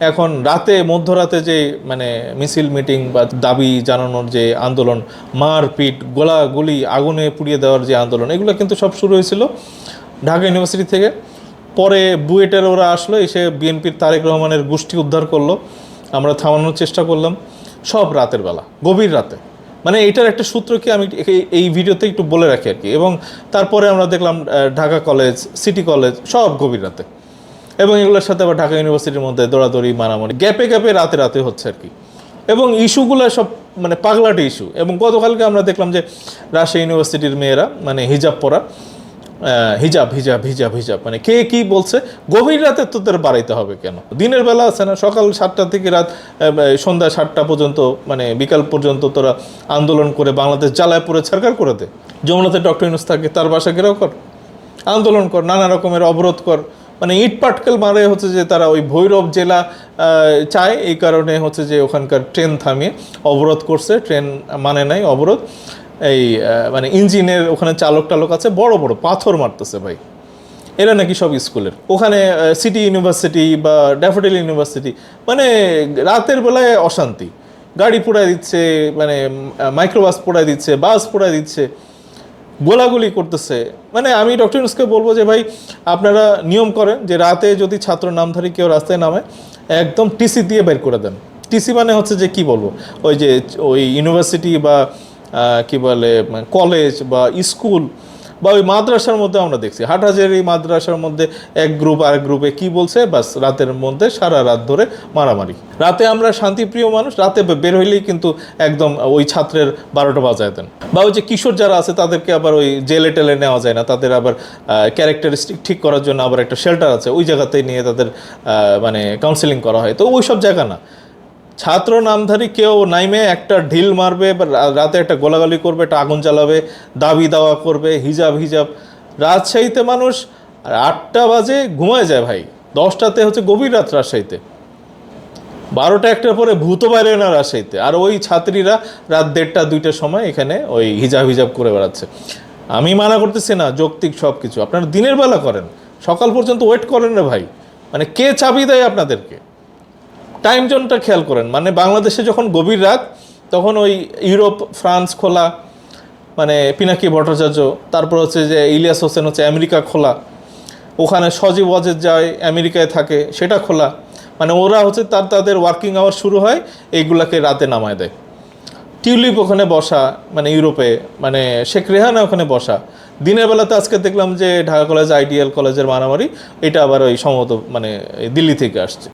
এখন রাতে, মধ্যরাতে যে মানে মিছিল মিটিং বা দাবি জানানোর যে আন্দোলন, মারপিট, গোলাগুলি আগুনে পুড়িয়ে দেওয়ার যে আন্দোলন, এগুলো কিন্তু সব শুরু হয়েছিল ঢাকা ইউনিভার্সিটি থেকে। পরে বুয়েটের ওরা আসলো, এসে বিএনপির তারেক রহমানের গোষ্ঠী উদ্ধার করল। আমরা থামানোর চেষ্টা করলাম, সব রাতের বেলা, গভীর রাতে। মানে এটার একটা সূত্র কি আমি এই- ভিডিওতে একটু বলে রাখি আর কি। এবং তারপরে আমরা দেখলাম ঢাকা কলেজ, সিটি কলেজ, সব গভীর রাতে। এবং এগুলোর সাথে আবার ঢাকা ইউনিভার্সিটির মধ্যে দৌড়াদৌড়ি, মারামারি, গ্যাপে গ্যাপে রাতে রাতে হচ্ছে আর কি। এবং ইস্যুগুলো সব মানে পাগলাটে ইস্যু। এবং গতকালকে আমরা দেখলাম যে রাজশাহী ইউনিভার্সিটির মেয়েরা মানে হিজাব পরা হিজাব হিজাব হিজাব হিজাব মানে কে কি বলছে, গভীর রাতে তোদের বাড়াইতে হবে কেন? দিনের বেলা আছে না, সকাল সাতটা থেকে রাত সন্ধ্যা সাতটা পর্যন্ত মানে বিকাল পর্যন্ত তোরা আন্দোলন করে বাংলাদেশ জ্বালায় পুরে ছাড়কার করে দে। যমুনাতে ডক্টর ইউনুস থাকে, তার বাসা ঘেরাও কর। আন্দোলন কর, নানা রকমের অবরোধ কর। মানে ইট পাটকেল মারে হচ্ছে যে তারা ওই ভৈরব জেলা চায়। এই কারণে হচ্ছে যে ওখানকার ট্রেন থামিয়ে অবরোধ করছে। ট্রেন মানে নাই অবরোধ। এই মানে ইঞ্জিনের ওখানে চালক টালক আছে। বড় বড় পাথর মারতেছে ভাই। এরা নাকি সব স্কুলের। ওখানে সিটি ইউনিভার্সিটি বা ড্যাফোডিল ইউনিভার্সিটি মানে রাতের বেলায় অশান্তি। গাড়ি পোড়ায় দিচ্ছে মানে মাইক্রোবাস পোড়ায় দিচ্ছে, বাস পোড়ায় দিচ্ছে। গোলাগুলি করতেছে। মানে আমি ডক্টর ইউনুসকে বলব যে, ভাই, আপনারা নিয়ম করেন যে, রাতে যদি ছাত্র নামধারী কেউ রাস্তায় নামে, একদম টিসি দিয়ে বের করে দেন। টিসি মানে হচ্ছে যে, কি বলব? ওই যে, ওই ইউনিভার্সিটি বা কি বলে কলেজ বা স্কুল বা ওই মাদ্রাসার মধ্যে আমরা দেখছি। হাটহাজের এই মাদ্রাসার মধ্যে এক গ্রুপ আর গ্রুপে কি বলছে? বাস রাতের মধ্যে সারা রাত ধরে মারামারি। রাতে আমরা শান্তিপ্রিয় মানুষ, রাতে বের হইলেই কিন্তু একদম ওই ছাত্রের বারোটা বাজায় দেন। বা ওই যে কিশোর যারা আছে, তাদেরকে আবার ওই জেলে টেলে নেওয়া যায় না। তাদের আবার ক্যারেক্টারিস্টিক ঠিক করার জন্য আবার একটা শেল্টার আছে। ওই জায়গাতে নিয়ে তাদের মানে কাউন্সিলিং করা হয়। তো ওই সব জায়গা না। ছাত্র নামধারী কেউ নাইমে একটা ঢিল মারবে, রাতে একটা গোলাগালি করবে, একটা আগুন জ্বালাবে, দাবি দাওয়া করবে, হিজাব হিজাব। রাজশাহীতে মানুষ আটটা বাজে ঘুমায় যায় ভাই। দশটাতে হচ্ছে গভীর রাত রাজশাহীতে। বারোটা একটার পরে ভূত বাইরে না রাজশাহীতে। আর ওই ছাত্রীরা রাত দেড়টা, দুইটার সময় এখানে ওই হিজাব হিজাব করে বেড়াচ্ছে। আমি মানা করতেছি না, যৌক্তিক সব কিছু আপনারা দিনের বেলা করেন। সকাল পর্যন্ত ওয়েট করেন না ভাই। মানে কে চাবি দেয় আপনাদেরকে? টাইম জোনটা খেয়াল করেন। মানে বাংলাদেশে যখন গভীর রাত, তখন ওই ইউরোপ, ফ্রান্স খোলা মানে পিনাকি ভট্টাচার্য, তারপর হচ্ছে যে ইলিয়াস হোসেন হচ্ছে আমেরিকা খোলা, ওখানে সজীব ওয়াজেদ যায়, আমেরিকায় থাকে, সেটা খোলা। মানে ওরা হচ্ছে তার, তাদের ওয়ার্কিং আওয়ার শুরু হয়, এইগুলাকে রাতে নামায় দেয়। টিউলিপ ওখানে বসা মানে ইউরোপে মানে শেখ রেহানা ওখানে বসা। দিনের বেলাতে আজকে দেখলাম যে ঢাকা কলেজ আইডিয়াল কলেজের মারামারি, এটা আবার ওই সম্ভবত মানে দিল্লি থেকে আসছে।